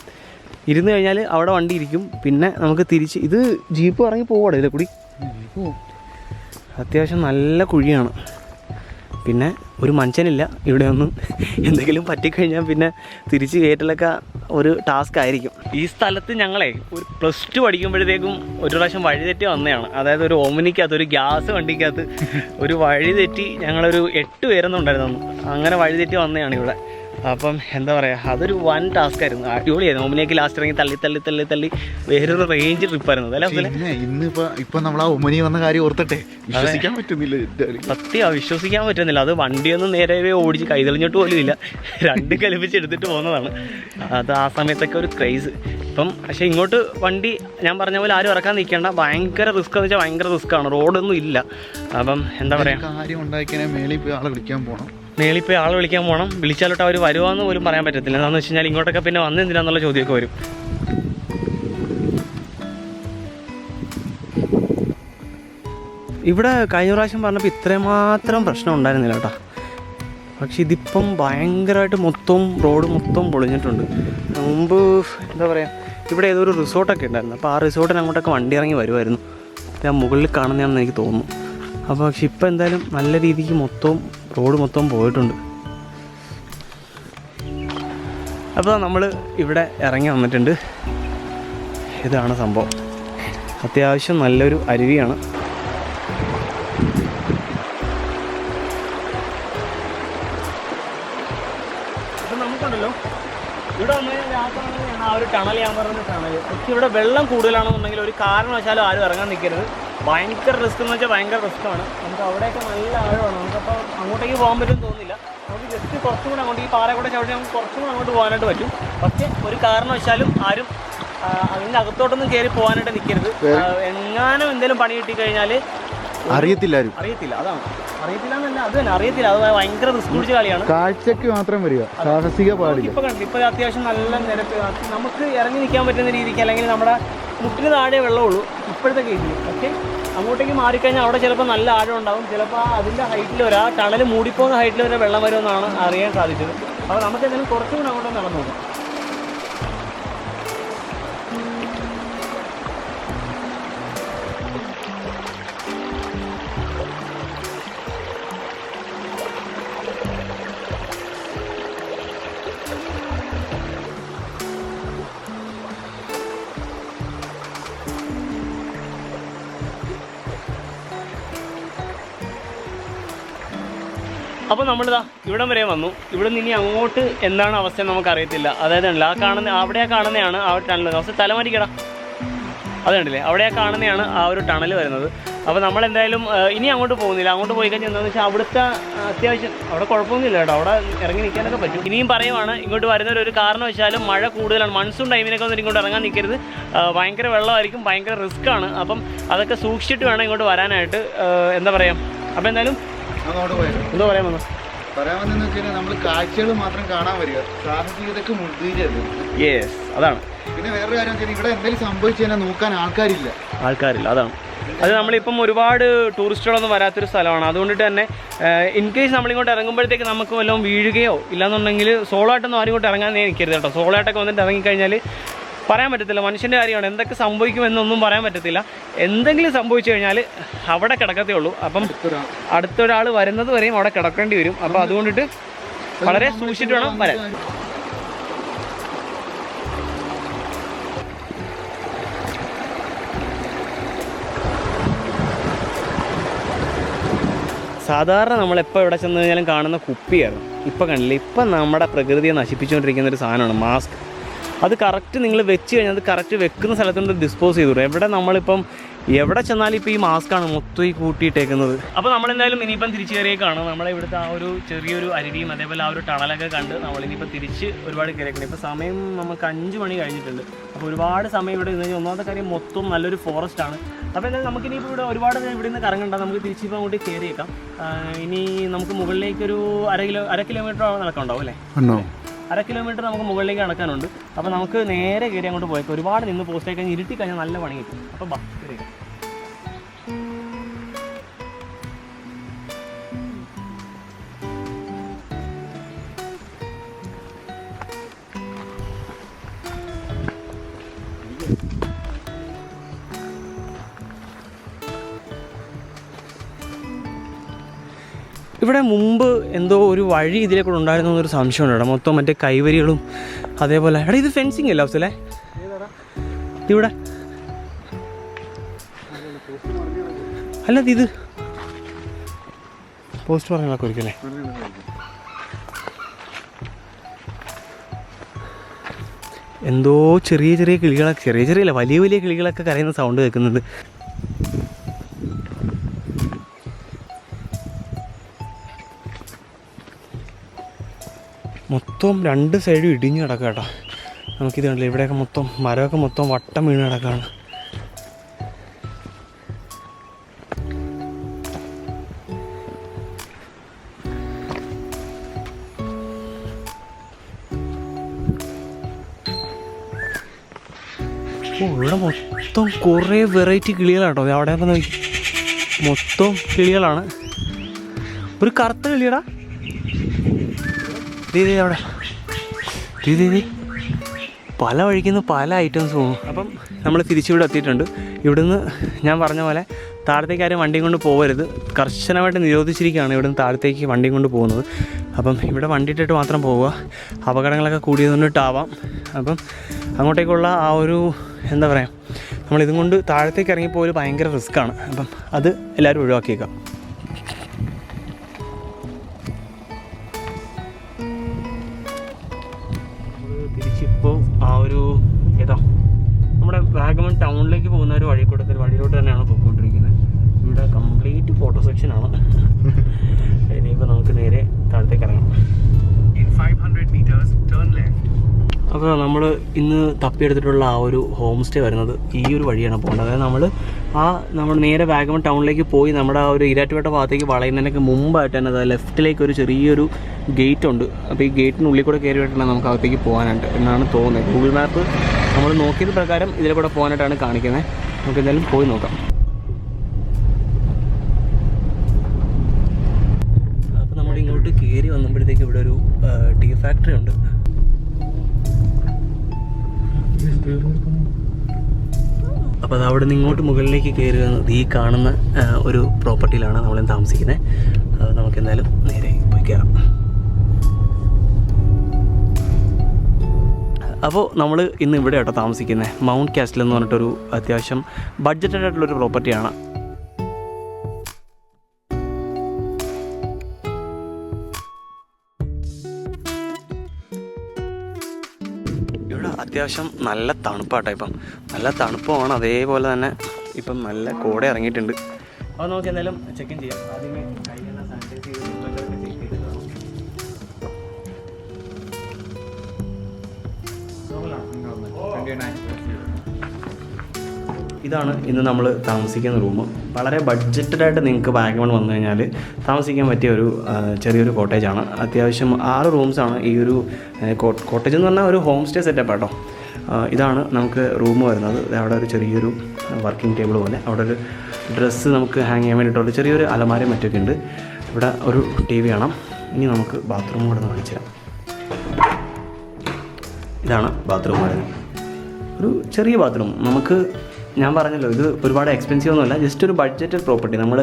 ഇരുന്ന് കഴിഞ്ഞാൽ അവിടെ വണ്ടി ഇരിക്കും. പിന്നെ നമുക്ക് തിരിച്ച് ഇത് ജീപ്പ് ഇറങ്ങി പോവാടെ ഇതിലെ കൂടി. അത്യാവശ്യം നല്ല കുഴിയാണ്. പിന്നെ ഒരു മനുഷ്യനില്ല. ഇവിടെ ഒന്നും എന്തെങ്കിലും പറ്റിക്കഴിഞ്ഞാൽ പിന്നെ തിരിച്ച് കയറ്റലൊക്കെ ഒരു ടാസ്ക് ആയിരിക്കും. ഈ സ്ഥലത്ത് ഞങ്ങളെ ഒരു പ്ലസ് ടു പഠിക്കുമ്പോഴത്തേക്കും ഒരു പ്രാവശ്യം വഴിതെറ്റി വന്നതാണ്. അതായത് ഒരു ഓമിനിക്കകത്ത് ഒരു ഗ്യാസ് വണ്ടിക്കകത്ത് ഒരു വഴിതെറ്റി ഞങ്ങളൊരു എട്ട് പേരൊന്നും ഉണ്ടായിരുന്നു അങ്ങനെ വഴിതെറ്റി വന്നതാണ് ഇവിടെ. അപ്പം എന്താ പറയുക അതൊരു വൺ ടാസ്ക് ആയിരുന്നു. അടിപൊളിയായിരുന്നു ഓമനിയൊക്കെ ലാസ്റ്റ് ഇറങ്ങി തള്ളി തള്ളി തള്ളി തള്ളി വേറൊരു റേഞ്ച് ട്രിപ്പായിരുന്നു? പിന്നെ ഇന്നിപ്പോ ഇപ്പൊ നമ്മൾ ആ ഒമനി വന്ന കാര്യം ഓർത്തട്ടെ? വിശ്വസിക്കാൻ പറ്റുന്നില്ല സത്യം വിശ്വസിക്കാൻ പറ്റുന്നില്ല. അത് വണ്ടിയൊന്നും നേരെ ഓടിച്ച് കൈതെളിഞ്ഞിട്ട് പോലും ഇല്ല. രണ്ട് കലിപ്പിച്ച് എടുത്തിട്ട് പോകുന്നതാണ് അത് ആ സമയത്തൊക്കെ ഒരു ക്രൈസ് ഇപ്പം പക്ഷേ ഇങ്ങോട്ട് വണ്ടി ഞാൻ പറഞ്ഞ പോലെ ആരും ഇറക്കാൻ നിൽക്കേണ്ട. ഭയങ്കര റിസ്ക് എന്ന് വെച്ചാൽ ഭയങ്കര റിസ്ക് ആണ്. റോഡൊന്നും ഇല്ല. അപ്പം എന്താ പറയുക കാര്യം ഉണ്ടാക്കിയാൽ മേളിൽ പോയി ആളെ വിളിക്കാൻ പോണം. മേളിൽ പോയി ആൾ വിളിക്കാൻ പോകണം വിളിച്ചാലോട്ട് അവർ വരുവാന്ന് പോലും പറയാൻ പറ്റത്തില്ല. എന്താണെന്ന് വെച്ച് കഴിഞ്ഞാൽ ഇങ്ങോട്ടൊക്കെ പിന്നെ വന്ന് എന്തിനാന്നുള്ള ചോദ്യമൊക്കെ വരും. ഇവിടെ കഴിഞ്ഞ പ്രാവശ്യം പറഞ്ഞപ്പോൾ ഇത്രയും മാത്രം പ്രശ്നം ഉണ്ടായിരുന്നില്ല കേട്ടോ. പക്ഷെ ഇതിപ്പം ഭയങ്കരമായിട്ട് മൊത്തം റോഡ് മൊത്തം പൊളിഞ്ഞിട്ടുണ്ട്. മുമ്പ് എന്താ പറയുക ഇവിടെ ഏതോ ഒരു റിസോർട്ടൊക്കെ ഉണ്ടായിരുന്നു. അപ്പോൾ ആ റിസോർട്ടിന് അങ്ങോട്ടൊക്കെ വണ്ടി ഇറങ്ങി വരുമായിരുന്നു ഞാൻ മുകളിൽ കാണുന്നതാണെന്ന് എനിക്ക് തോന്നുന്നു. അപ്പോൾ പക്ഷെ ഇപ്പം എന്തായാലും നല്ല രീതിക്ക് മൊത്തം റോഡ് മൊത്തം പോയിട്ടുണ്ട്. അപ്പോൾ നമ്മൾ ഇവിടെ ഇറങ്ങി വന്നിട്ടുണ്ട്. ഇതാണ് സംഭവം. അത്യാവശ്യം നല്ലൊരു അരുവിയാണ്. ഇവിടെ ആ ഒരു ടണൽ ഞാൻ പറഞ്ഞ ടണൽ ഇവിടെ വെള്ളം കൂടുതലാണെന്നുണ്ടെങ്കിൽ ഒരു കാരണവശാലും ആരും ഇറങ്ങാൻ നിൽക്കരുത്. ഭയങ്കര റിസ്ക് എന്ന് വെച്ചാൽ ഭയങ്കര റിസ്ക്കാണ് നമുക്ക് അവിടെയൊക്കെ നല്ല ആഴമാണ്. നമുക്കപ്പോൾ അങ്ങോട്ടേക്ക് പോകാൻ പറ്റും തോന്നുന്നില്ല. നമുക്ക് ജസ്റ്റ് കുറച്ചും കൂടെ അങ്ങോട്ട് ഈ പാറ കൂടെ ചവിട്ടി നമുക്ക് കുറച്ചും കൂടെ അങ്ങോട്ട് പോകാനായിട്ട് പറ്റും. പക്ഷേ ഒരു കാരണം വെച്ചാലും ആരും അതിന്റെ അകത്തോട്ടൊന്നും കയറി പോകാനായിട്ട് നിൽക്കരുത് എങ്ങാനും എന്തെങ്കിലും പണി കിട്ടി കഴിഞ്ഞാൽ അറിയത്തില്ല അതാണ് അറിയത്തില്ല എന്നല്ല അത് തന്നെ അറിയത്തില്ല. അത് ഭയങ്കര റിസ്ക് പിടിച്ച കളിയാണ്. കാഴ്ചക്ക് മാത്രം വരിക സാഹസിക പാടില്ല. ഇപ്പൊ ഇപ്പൊ അത്യാവശ്യം നല്ല നിരക്ക് നമുക്ക് ഇറങ്ങി നിൽക്കാൻ പറ്റുന്ന രീതിക്ക് അല്ലെങ്കിൽ നമ്മുടെ മുട്ടിന് താഴെ വെള്ളമുള്ളൂ ഇപ്പോഴത്തെ കേസിൽ പക്ഷേ അങ്ങോട്ടേക്ക് മാറിക്കഴിഞ്ഞാൽ അവിടെ ചിലപ്പോൾ നല്ല ആഴം ഉണ്ടാവും. ചിലപ്പോൾ അതിന്റെ ഹൈറ്റിൽ വരെ ആ ടണൽ മൂടിപ്പോകുന്ന ഹൈറ്റിൽ വരെ വെള്ളം വരുമെന്നാണ് അറിയാൻ സാധിച്ചത്. അപ്പോൾ നമുക്ക് എന്തെങ്കിലും കുറച്ചുകൂടെ അങ്ങോട്ട് നടന്നു നോക്കാം. അപ്പോൾ നമ്മളിതാ ഇവിടം വരെ വന്നു. ഇവിടെ നിന്ന് ഇനി അങ്ങോട്ട് എന്താണ് അവസ്ഥ നമുക്ക് അറിയത്തില്ല അതായത് ആ കാണുന്ന അവിടെ കാണുന്നതാണ് ആ ഒരു ടണൽ അവസ്ഥ തലമാരിക്കടാ അത് കണ്ടില്ലേ? അവിടെ കാണുന്നതാണ് ആ ഒരു ടണൽ വരുന്നത്. അപ്പോൾ നമ്മൾ എന്തായാലും ഇനി അങ്ങോട്ട് പോകുന്നില്ല. അങ്ങോട്ട് പോയി കഴിഞ്ഞാൽ എന്താണെന്ന് വെച്ചാൽ അവിടുത്തെ അത്യാവശ്യം അവിടെ കുഴപ്പമൊന്നുമില്ല കേട്ടോ. അവിടെ ഇറങ്ങി നിൽക്കാനൊക്കെ പറ്റും. ഇനിയും പറയുവാണ് ഇങ്ങോട്ട് വരുന്ന ഒരു കാരണം വെച്ചാലും മഴ കൂടുതലാണ്. മൺസൂൺ ടൈമിനൊക്കെ ഒന്നും ഇങ്ങോട്ട് ഇറങ്ങാൻ നിൽക്കരുത്. ഭയങ്കര വെള്ളമായിരിക്കും ഭയങ്കര റിസ്ക് ആണ്. അപ്പം അതൊക്കെ സൂക്ഷിച്ചിട്ട് വേണം ഇങ്ങോട്ട് വരാനായിട്ട്. എന്താ പറയുക അപ്പോൾ എന്തായാലും അങ്ങോട്ട് പോയത്. എന്തോ പറയാൻ വന്നു? പറയാൻ വന്നെന്ന് വെച്ച് നമ്മൾ കാഴ്ചകൾ മാത്രം കാണാൻ വരിക. യെസ് അതാണ്. പിന്നെ വേറൊരു കാര്യം വെച്ചാൽ ഇവിടെ എന്തെങ്കിലും സംഭവിച്ചു കഴിഞ്ഞാൽ നോക്കാൻ ആൾക്കാരില്ല. ആൾക്കാരില്ല അതാണ്. അത് നമ്മളിപ്പം ഒരുപാട് ടൂറിസ്റ്റുകളൊന്നും വരാത്തൊരു സ്ഥലമാണ്. അതുകൊണ്ട് തന്നെ ഇൻ കേസ് നമ്മളിങ്ങോട്ട് ഇറങ്ങുമ്പോഴത്തേക്ക് നമുക്ക് വല്ലതും വീഴുകയോ ഇല്ലാന്നുണ്ടെങ്കിൽ സോളോ ആയിട്ടൊന്നും ആരും ഇങ്ങോട്ട് ഇറങ്ങാൻ നിൽക്കരുത് കേട്ടോ. സോളോ ആയിട്ടൊക്കെ വന്നിട്ട് ഇറങ്ങിക്കഴിഞ്ഞാൽ പറയാൻ പറ്റത്തില്ല. മനുഷ്യന്റെ കാര്യമാണ്. എന്തൊക്കെ സംഭവിക്കുമെന്നൊന്നും പറയാൻ പറ്റത്തില്ല. എന്തെങ്കിലും സംഭവിച്ചു കഴിഞ്ഞാൽ അവിടെ കിടക്കത്തേ ഉള്ളൂ. അപ്പം അടുത്തൊരാൾ. വരുന്നത് വരെയും അവിടെ കിടക്കേണ്ടി വരും. അപ്പോൾ അതുകൊണ്ടിട്ട് വളരെ സൂക്ഷിച്ചിട്ട് വേണം വരാൻ. സാധാരണ നമ്മൾ എപ്പോൾ എവിടെ ചെന്ന് കഴിഞ്ഞാലും കാണുന്ന കുപ്പിയായിരുന്നു ഇപ്പം കണ്ടില്ല? ഇപ്പം നമ്മുടെ പ്രകൃതിയെ നശിപ്പിച്ചുകൊണ്ടിരിക്കുന്ന ഒരു സാധനമാണ് മാസ്ക്. അത് കറക്റ്റ് നിങ്ങൾ വെച്ച് കഴിഞ്ഞാൽ അത് കറക്റ്റ് വെക്കുന്ന സ്ഥലത്തുകൊണ്ട് ഡിസ്പോസ് ചെയ്തു വിടും. എവിടെ നമ്മളിപ്പം എവിടെ ചെന്നാലും ഇപ്പോൾ ഈ മാസ്കാണ് മൊത്തം ഈ കൂട്ടിയിട്ടേക്കുന്നത്. അപ്പോൾ നമ്മളെന്തായാലും ഇനിയിപ്പം തിരിച്ചു കയറിയേക്കാണ് നമ്മളെ ഇവിടുത്തെ ആ ഒരു ചെറിയൊരു അരുവിയും അതേപോലെ ആ ഒരു ടണലൊക്കെ കണ്ട് നമ്മളിനിയിപ്പോൾ തിരിച്ച് ഒരുപാട് കയറിയേക്കണം ഇപ്പോൾ സമയം നമുക്ക് അഞ്ച് മണി കഴിഞ്ഞിട്ടുണ്ട്. അപ്പോൾ ഒരുപാട് സമയം ഇവിടെ ഇരുന്ന് ഒന്നാമത്തെ കാര്യം മൊത്തം നല്ലൊരു ഫോറസ്റ്റ് ആണ്. അപ്പോൾ എന്തായാലും നമുക്കിനിയിപ്പോൾ ഇവിടെ ഒരുപാട് ഇവിടെ നിന്ന് കറങ്ങണ്ട. നമുക്ക് തിരിച്ചിപ്പോൾ അങ്ങോട്ട് കയറിയേക്കാം ഇനി നമുക്ക് മുകളിലേക്കൊരു അര കിലോ അര കിലോമീറ്റർ നടക്കണ്ടാവും അല്ലേ? അര കിലോമീറ്റർ നമുക്ക് മുകളിലേക്ക് നടക്കാനുണ്ട്. അപ്പോൾ നമുക്ക് നേരെ കയറി അങ്ങോട്ട് പോയേക്കാം. ഒരുപാട് നിന്ന് പോസ്റ്റ് കഴിഞ്ഞ് ഇരുട്ടി കഴിഞ്ഞാൽ നല്ല പണി കിട്ടും. അപ്പോൾ ബസ് കയറിയേക്കാം ഇവിടെ മുമ്പ് എന്തോ ഒരു വഴി ഇതിലെ കൂടെ ഉണ്ടായിരുന്നു എന്നൊരു സംശയമുണ്ട് ഇവിടെ മൊത്തം മറ്റേ കൈവരികളും അതേപോലെ. എടാ ഇത് ഫെൻസിങ് അല്ലേ ഹൗസല്ലേ ഇവിടെ. അല്ല ഇത് പോസ്റ്റ് പറഞ്ഞാൽ ഒരിക്കലേ എന്തോ ചെറിയ ചെറിയ കിളികളൊക്കെ ചെറിയ ചെറിയ വലിയ വലിയ കിളികളൊക്കെ കരയുന്ന സൗണ്ട് കേൾക്കുന്നുണ്ട്. മൊത്തം രണ്ട് സൈഡും ഇടിഞ്ഞു കിടക്കുക കേട്ടോ. നമുക്കിത് കണ്ടില്ല ഇവിടെയൊക്കെ മൊത്തം മരമൊക്കെ മൊത്തം വട്ടം വീണ് കിടക്കുകയാണ് ഓ ഇവിടെ മൊത്തം കുറേ വെറൈറ്റി കിളികളാട്ടോ അവിടെ മൊത്തം കിളികളാണ്. ഒരു കറുത്ത കിളിയടാ. ദേ ദേ അവിടെ. ദേ ദേ ദേ പല വഴിക്കുന്ന പല ഐറ്റംസ് പോകും അപ്പം നമ്മൾ തിരിച്ചിവിടെ എത്തിയിട്ടുണ്ട്. ഇവിടുന്ന് ഞാൻ പറഞ്ഞ പോലെ താഴത്തേക്ക് ആരും വണ്ടിയും കൊണ്ട് പോകരുത് കർശനമായിട്ട് നിരോധിച്ചിരിക്കുകയാണ് ഇവിടുന്ന് താഴത്തേക്ക് വണ്ടിയും കൊണ്ട് പോകുന്നത്. അപ്പം ഇവിടെ വണ്ടി ഇട്ടിട്ട് മാത്രം പോവുക. അപകടങ്ങളൊക്കെ കൂടിയതുകൊണ്ടിട്ടാവാം അപ്പം അങ്ങോട്ടേക്കുള്ള ആ ഒരു എന്താ പറയുക നമ്മളിതും കൊണ്ട് താഴത്തേക്ക് ഇറങ്ങിപ്പോയാൽ ഭയങ്കര റിസ്ക്കാണ് അപ്പം അത് എല്ലാവരും ഒഴിവാക്കിയേക്കാം. വഴി കൂടത്തിൽ വഴിയിലോട്ട് തന്നെയാണ് പോയിക്കൊണ്ടിരിക്കുന്നത്. ഇവിടെ കംപ്ലീറ്റ് ഫോട്ടോ സെക്ഷനാണ് ഇനിയിപ്പോൾ നമുക്ക് നേരെ താഴത്തേക്ക് ഇറങ്ങാം. അപ്പോൾ നമ്മൾ ഇന്ന് തപ്പിയെടുത്തിട്ടുള്ള ആ ഒരു ഹോം സ്റ്റേ വരുന്നത് ഈ ഒരു വഴിയാണ് പോകേണ്ടത്. അതായത് നമ്മൾ ആ നമ്മൾ നേരെ വാഗമൺ ടൗണിലേക്ക് പോയി നമ്മുടെ ആ ഒരു ഇരാറ്റുപേട്ട ഭാഗത്തേക്ക് വളയുന്നതിനൊക്കെ മുമ്പായിട്ട് തന്നെ അത് ലെഫ്റ്റിലേക്ക് ഒരു ചെറിയൊരു ഗേറ്റ് ഉണ്ട്. അപ്പോൾ ഈ ഗേറ്റിനുള്ളിൽ കൂടെ കയറി വേണ്ടിയാണ് നമുക്ക് അകത്തേക്ക് പോകാനായിട്ട് എന്നാണ് തോന്നുന്നത്. ഗൂഗിൾ മാപ്പ് നമ്മൾ നോക്കിയത് പ്രകാരം ഇതിലെ കൂടെ പോകാനായിട്ടാണ് കാണിക്കുന്നത്. നമുക്ക് എന്തായാലും പോയി നോക്കാം. അപ്പോൾ നമ്മൾ ഇങ്ങോട്ട് കയറി വന്നപ്പോഴത്തേക്ക് ഇവിടെ ഒരു ടീ ഫാക്ടറി ഉണ്ട്. അപ്പോൾ അത് അവിടെ നിന്ന് ഇങ്ങോട്ട് മുകളിലേക്ക് കയറി വന്നത് ഈ കാണുന്ന ഒരു പ്രോപ്പർട്ടിയിലാണ് നമ്മൾ താമസിക്കുന്നത് നമുക്ക് എന്തായാലും നേരെ പോയി കയറാം അപ്പോൾ നമ്മൾ ഇന്ന് ഇവിടെ കേട്ടോ താമസിക്കുന്നത്. മൗണ്ട് കാസ്റ്റിൽ എന്ന് പറഞ്ഞിട്ടൊരു അത്യാവശ്യം ബഡ്ജറ്റഡ് ആയിട്ടുള്ളൊരു പ്രോപ്പർട്ടിയാണ് അത്യാവശ്യം നല്ല തണുപ്പാട്ടോ ഇപ്പം. നല്ല തണുപ്പമാണ്. അതേപോലെ തന്നെ ഇപ്പം നല്ല കോട ഇറങ്ങിയിട്ടുണ്ട്. അപ്പോൾ നമുക്ക് എന്തായാലും ചെക്ക് ഇൻ ചെയ്യാം. ആദ്യമേ കൈ സാനിറ്റൈസ് ചെയ്ത് ഇതാണ് ഇന്ന് നമ്മൾ താമസിക്കുന്ന റൂം വളരെ ബഡ്ജറ്റഡായിട്ട് നിങ്ങൾക്ക് വാഗമൺ വന്നു കഴിഞ്ഞാൽ താമസിക്കാൻ പറ്റിയ ഒരു ചെറിയൊരു കോട്ടേജാണ് അത്യാവശ്യം ആറ് റൂംസാണ് ഈ ഒരു കോട്ടേജ് എന്ന് പറഞ്ഞാൽ ഒരു ഹോം സ്റ്റേ സെറ്റപ്പ് കേട്ടോ ഇതാണ് നമുക്ക് റൂം വരുന്നത്. അവിടെ ഒരു ചെറിയൊരു വർക്കിംഗ് ടേബിൾ പോലെ. അവിടെ ഒരു ഡ്രസ്സ് നമുക്ക് ഹാങ് ചെയ്യാൻ വേണ്ടിയിട്ടുള്ള ചെറിയൊരു അലമാരയും മറ്റൊക്കെ ഉണ്ട്. ഇവിടെ ഒരു ടി വി കാണാം. ഇനി നമുക്ക് ബാത്റൂം കൂടെ ഒന്ന് കാണിച്ചു തരാം ഇതാണ് ബാത്റൂം വരുന്നത് ഒരു ചെറിയ ബാത്റൂം നമുക്ക് ഞാൻ പറഞ്ഞല്ലോ ഇത് ഒരുപാട് എക്സ്പെൻസീവ് ഒന്നുമല്ല ജസ്റ്റ് ഒരു ബഡ്ജറ്റഡ് പ്രോപ്പർട്ടി നമ്മൾ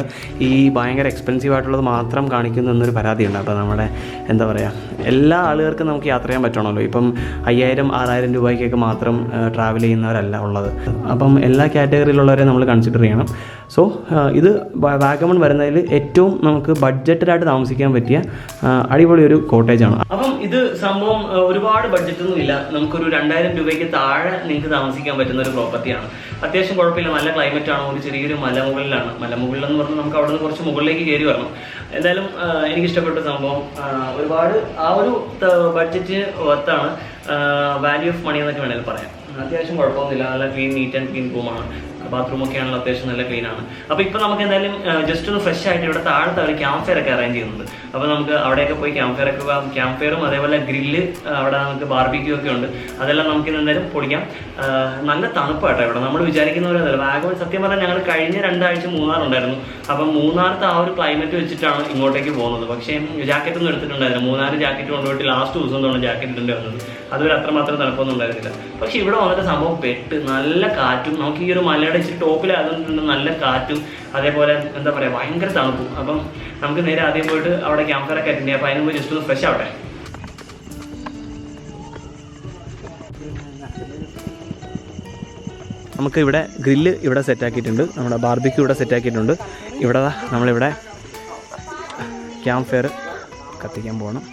ഈ ഭയങ്കര എക്സ്പെൻസീവ് ആയിട്ടുള്ളത് മാത്രം കാണിക്കുന്നു എന്നൊരു പരാതിയുണ്ട്. അപ്പോൾ നമ്മുടെ എന്താ പറയുക എല്ലാ ആളുകൾക്കും നമുക്ക് യാത്ര ചെയ്യാൻ പറ്റണമല്ലോ. ഇപ്പം അയ്യായിരം ആറായിരം രൂപയ്ക്കൊക്കെ മാത്രം ട്രാവൽ ചെയ്യുന്നവരല്ല ഉള്ളത്. അപ്പം എല്ലാ കാറ്റഗറിയിലുള്ളവരെ നമ്മൾ കൺസിഡർ ചെയ്യണം. സോ ഇത് വാഗമൺ വരുന്നതിൽ ഏറ്റവും നമുക്ക് ബഡ്ജറ്റഡായിട്ട് താമസിക്കാൻ പറ്റിയ അടിപൊളി ഒരു കോട്ടേജാണ് അപ്പം ഇത് സംഭവം ഒരുപാട് ബഡ്ജറ്റൊന്നും ഇല്ല നമുക്കൊരു രണ്ടായിരം രൂപയ്ക്ക് താഴെ നിങ്ങൾക്ക് താമസിക്കാൻ പറ്റുന്ന ഒരു പ്രോപ്പർട്ടിയാണ് അത്യാവശ്യം കുഴപ്പമില്ല. നല്ല ക്ലൈമറ്റ് ആണ്. ഒരു ചെറിയൊരു മലമുകളിലാണ്. മലമുകളിൽ എന്ന് പറഞ്ഞാൽ നമുക്ക് അവിടെ നിന്ന് കുറച്ച് മുകളിലേക്ക് കയറി വരണം. എന്തായാലും എനിക്ക് ഇഷ്ടപ്പെട്ട സംഭവം ഒരുപാട് ആ ഒരു ബഡ്ജറ്റ് വർത്താണ് വാല്യൂ ഓഫ് മണി എന്നൊക്കെ വേണമെങ്കിൽ പറയാം. അത്യാവശ്യം കുഴപ്പമൊന്നുമില്ല. നല്ല ക്ലീൻ നീറ്റ് ആൻഡ് ക്ലീൻ റൂമാണ് ബാത്റൂം ഒക്കെ ആണല്ലോ അത്യാവശ്യം നല്ല ക്ലീൻ ആണ്. അപ്പോൾ ഇപ്പോൾ നമുക്ക് എന്തായാലും ജസ്റ്റ് ഒന്ന് ഫ്രഷ് ആയിട്ട് ഇവിടെ താഴത്തെ ഒരു ക്യാമ്പ് ഫെയർ ഒക്കെ അറേഞ്ച് ചെയ്യുന്നുണ്ട്. അപ്പോൾ നമുക്ക് അവിടെയൊക്കെ പോയി ക്യാമ്പ് ഫെയർ ഒക്കെ ക്യാമ്പ് ഫെയറും അതേപോലെ ഗ്രില്ല് അവിടെ നമുക്ക് ബാർബിക്യൂ ഒക്കെ ഉണ്ട്. അതെല്ലാം നമുക്ക് എന്തായാലും പൊളിക്കാം. നല്ല തണുപ്പാട്ടോ ഇവിടെ. നമ്മൾ വിചാരിക്കുന്ന പോലെ അതല്ല വാഗമൺ സത്യം പറഞ്ഞാൽ ഞങ്ങൾ കഴിഞ്ഞ രണ്ടാഴ്ച മൂന്നാറുണ്ടായിരുന്നു. അപ്പം മൂന്നാറത്തെ ആ ഒരു ക്ലൈമറ്റ് വെച്ചിട്ടാണ് ഇങ്ങോട്ടേക്ക് പോകുന്നത്. പക്ഷേ ജാക്കറ്റ് ഒന്നും എടുത്തിട്ടുണ്ടായിരുന്നു മൂന്നാറ് ജാക്കറ്റ് കൊണ്ടുപോയിട്ട് ലാസ്റ്റ് ദിവസം തോന്നുന്നു ജാക്കറ്റ് ഇടേണ്ടി വന്നത്. അതുവരെ അത്രമാത്രം തണുപ്പൊന്നും ഉണ്ടായിരുന്നില്ല. പക്ഷേ ഇവിടെ വന്നിട്ട് സംഭവം പെട്ട് നല്ല കാറ്റും. നമുക്ക് ഈ ഒരു മലയുടെ ഇച്ചിരി ടോപ്പിലായതുകൊണ്ട് നല്ല കാറ്റും അതേപോലെ എന്താ പറയുക ഭയങ്കര തണുപ്പും. അപ്പം നമുക്ക് നേരെ ആദ്യം പോയിട്ട് അവിടെ ക്യാമ്പ് ഫയർ ഒക്കെ അറ്റൻഡ് ചെയ്യാം. അപ്പോൾ അതിന് ജസ്റ്റ് ഒന്ന് ഫ്രഷ് ആവട്ടെ. നമുക്ക് ഇവിടെ ഗ്രില്ല് ഇവിടെ സെറ്റാക്കിയിട്ടുണ്ട് നമ്മുടെ ബാർബിക്യൂ ഇവിടെ സെറ്റാക്കിയിട്ടുണ്ട് ഇവിടെ നമ്മളിവിടെ ക്യാമ്പ് ഫെയർ കത്തിക്കാൻ പോകണം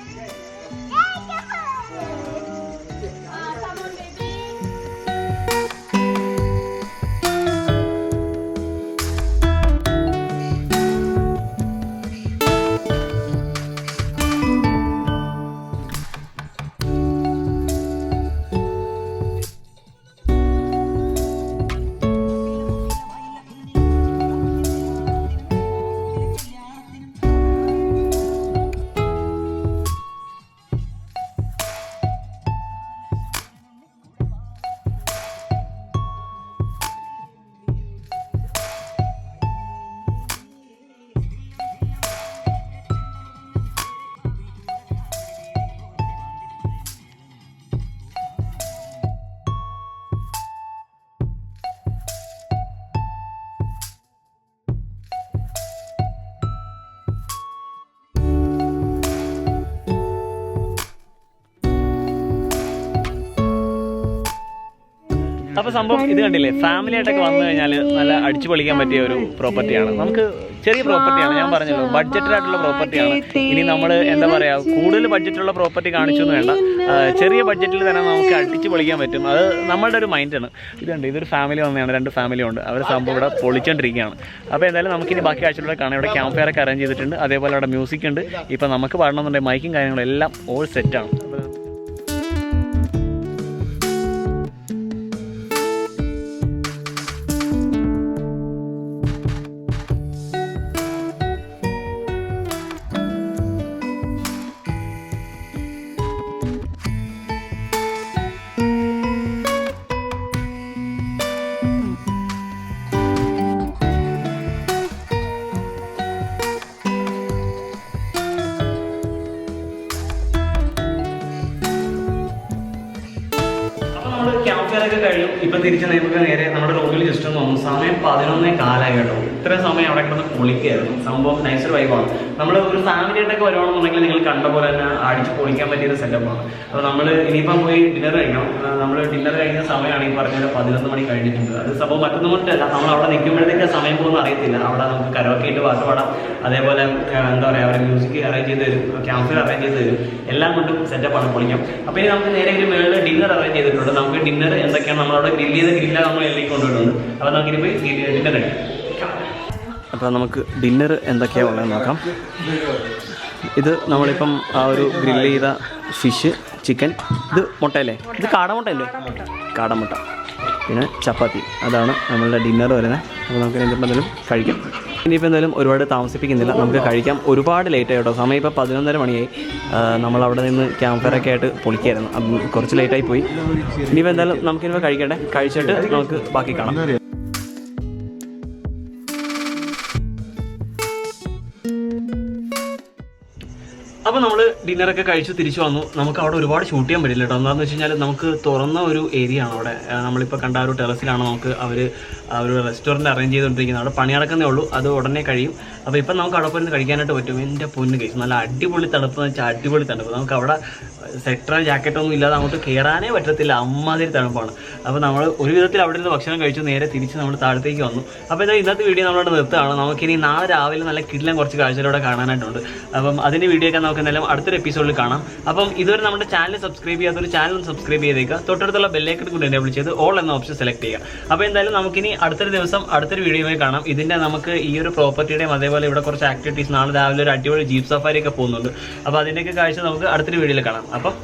അപ്പൊ സംഭവം ഇത് കണ്ടില്ലേ? ഫാമിലി ആയിട്ടൊക്കെ വന്നു കഴിഞ്ഞാൽ നല്ല അടിച്ചു പൊളിക്കാൻ പറ്റിയ ഒരു പ്രോപ്പർട്ടിയാണ് നമുക്ക് ചെറിയ പ്രോപ്പർട്ടിയാണ് ഞാൻ പറഞ്ഞല്ലോ. ബഡ്ജറ്റഡായിട്ടുള്ള പ്രോപ്പർട്ടിയാണ് ഇനി നമ്മൾ എന്താ പറയാ കൂടുതൽ ബഡ്ജറ്റുള്ള പ്രോപ്പർട്ടി കാണിച്ചു എന്ന് വേണ്ട. ചെറിയ ബഡ്ജറ്റിൽ തന്നെ നമുക്ക് അടിച്ചു പൊളിക്കാൻ പറ്റും. അത് നമ്മളുടെ ഒരു മൈൻഡാണ് ഇതുണ്ട് ഇതൊരു ഫാമിലി വന്നതാണ്. രണ്ട് ഫാമിലി ഉണ്ട്. അവർ സംഭവം ഇവിടെ പൊളിച്ചോണ്ടിരിക്കുകയാണ്. അപ്പോൾ എന്തായാലും നമുക്ക് ഇനി ബാക്കി കാഴ്ചകളിലൂടെ കാണാം. ഇവിടെ ക്യാമ്പ് ഫെയർ ഒക്കെ അറേഞ്ച് ചെയ്തിട്ടുണ്ട്. അതേപോലെ അവിടെ മ്യൂസിക് ഉണ്ട്. ഇപ്പം നമുക്ക് പാടണമെന്നുണ്ടെങ്കിൽ മൈക്കും കാര്യങ്ങളും എല്ലാം ഓൾ സെറ്റാണ് സംഭവം നൈസർ വൈബാണ് നമ്മൾ ഒരു ഫാമിലി ആയിട്ടൊക്കെ വരുവാണെന്നുണ്ടെങ്കിൽ നിങ്ങൾ കണ്ട പോലെ തന്നെ അടിച്ച് പൊളിക്കാൻ പറ്റിയൊരു സെറ്റപ്പാണ് അപ്പോൾ നമ്മൾ ഇനിയിപ്പം പോയി ഡിന്നർ കഴിക്കണം. നമ്മൾ ഡിന്നർ കഴിഞ്ഞ സമയമാണ് ഈ പറഞ്ഞ പതിനൊന്ന് മണി കഴിഞ്ഞിട്ടുണ്ട്. അത് സംഭവം മറ്റൊന്നും കൊണ്ടല്ല. നമ്മൾ അവിടെ നിൽക്കുമ്പോഴത്തേക്ക് സമയം പോകുന്ന അറിയത്തില്ല. അവിടെ നമുക്ക് കരോക്കെ ഇട്ട് പാട്ട് പാടാം. അതേപോലെ എന്താ പറയുക അവരെ മ്യൂസിക് അറേഞ്ച് ചെയ്ത് തരും. ക്യാമ്പ് അറേഞ്ച് ചെയ്ത് തരും. എല്ലാം കൊണ്ടും സെറ്റപ്പാണ് പൊളിക്കാം അപ്പോൾ ഇനി നമുക്ക് നേരെ ഒരു മേളിൽ ഡിന്നർ അറേഞ്ച് ചെയ്തിട്ടുണ്ട്. നമുക്ക് ഡിന്നർ എന്തൊക്കെയാണ്? നമ്മളവിടെ ഗ്രില്ല് ചെയ്ത് ഗ്രില്ല നമ്മൾ എല്ലാം കൊണ്ടുപോയിട്ടുണ്ട് അപ്പോൾ നമുക്കിനി പോയി ഡിന്നർ കഴിക്കാം. അപ്പോൾ നമുക്ക് ഡിന്നർ എന്തൊക്കെയാണ് ഉള്ളതെന്ന് നോക്കാം. ഇത് നമ്മളിപ്പം ആ ഒരു ഗ്രില്ല് ചെയ്ത ഫിഷ് ചിക്കൻ ഇത് മുട്ടയല്ലേ ഇത് കാടമുട്ടയല്ലേ കാടമുട്ട. പിന്നെ ചപ്പാത്തി. അതാണ് നമ്മളുടെ ഡിന്നർ വരുന്നത്. അപ്പോൾ നമുക്ക് എന്തെങ്കിലും കഴിക്കാം. ഇനിയിപ്പോൾ എന്തായാലും ഒരുപാട് താമസിപ്പിക്കുന്നില്ല. നമുക്ക് കഴിക്കാം. ഒരുപാട് ലേറ്റ് ആയി കേട്ടോ. സമയം ഇപ്പോൾ പതിനൊന്നര മണിയായി. നമ്മൾ അവിടെ നിന്ന് ക്യാമ്പ് ഒക്കെ ആയിട്ട് പൊളിക്കായിരുന്നു കുറച്ച് ലേറ്റായി പോയി. ഇനിയിപ്പോൾ എന്തായാലും നമുക്കിനിപ്പോൾ കഴിക്കട്ടെ. കഴിച്ചിട്ട് നമുക്ക് ബാക്കി കാണാം. അപ്പോൾ നമ്മൾ ഡിന്നറൊക്കെ കഴിച്ച് തിരിച്ചു വന്നു. നമുക്ക് അവിടെ ഒരുപാട് ഷൂട്ട് ചെയ്യാൻ പറ്റില്ല കേട്ടോ എന്താണെന്ന് വെച്ച് കഴിഞ്ഞാൽ നമുക്ക് തുറന്ന ഒരു ഏരിയ ആണ് അവിടെ. നമ്മളിപ്പോൾ കണ്ട ഒരു ടെറസിലാണ് നമുക്ക് അവർ ഒരു റെസ്റ്റോറന്റ് അറേഞ്ച് ചെയ്തുകൊണ്ടിരിക്കുന്നത് അവിടെ പണി നടക്കുന്നേ ഉള്ളൂ. അത് ഉടനെ കഴിയും. അപ്പോൾ ഇപ്പം നമുക്ക് അവിടെ പോയിരുന്ന് കഴിക്കാനായിട്ട് പറ്റും. എന്റെ പൊന്ന് കഴിച്ചു നല്ല അടിപൊളി തണുപ്പ് എന്ന് വെച്ചാൽ അടിപൊളി തണുപ്പ്. നമുക്ക് അവിടെ സെക്ടർ ജാക്കറ്റ് ഒന്നും ഇല്ലാതെ നമുക്ക് കയറാനേ പറ്റത്തില്ല. അമ്മാതിരി തണുപ്പാണ്. അപ്പോൾ നമ്മൾ ഒരു വിധത്തിൽ അവിടെ നിന്ന് ഭക്ഷണം കഴിച്ചു നേരെ തിരിച്ച് നമ്മൾ താഴത്തേക്ക് വന്നു. അപ്പോൾ ഇതാ ഇന്നത്തെ വീഡിയോ നമ്മളോട് നിർത്തുകയാണ്. നമുക്കിനി നാളെ രാവിലെ നല്ല കിടിലം കുറച്ച് കാഴ്ചകളോടെ കാണാനായിട്ടുണ്ട്. അപ്പം അതിന്റെ വീഡിയോ ഒക്കെ നമുക്ക് എന്തായാലും അടുത്തൊരു എപ്പിസോഡിൽ കാണാം. അപ്പം ഇതുവരെ നമ്മുടെ ചാനൽ സബ്സ്ക്രൈബ് ചെയ്യാത്തൊരു ചാനൽ സബ്സ്ക്രൈബ് ചെയ്തേക്കുക. തൊട്ടടുത്തുള്ള ബെല്ലേക്കട്ട് കൂടി എനേബിൾ ചെയ്ത് ഓൾ എന്ന ഓപ്ഷൻ സെലക്ട് ചെയ്യുക. അപ്പോൾ എന്തായാലും നമുക്കിനി അടുത്തൊരു ദിവസം അടുത്തൊരു വീഡിയോയിൽ കാണാം. ഇതിന്റെ നമുക്ക് ഈ ഒരു പ്രോപ്പർട്ടിയുടെയും അതേപോലെ ഇവിടെ കുറച്ച് ആക്ടിവിറ്റീസ് നാളെ രാവിലെ ഒരു അടിപൊളി ജീപ്പ് സഫാരി ഒക്കെ പോകുന്നുണ്ട്. അപ്പോൾ അതിന്റെയൊക്കെ കാഴ്ച നമുക്ക് അടുത്തൊരു വീഡിയോയിൽ കാണാം. അപ്പം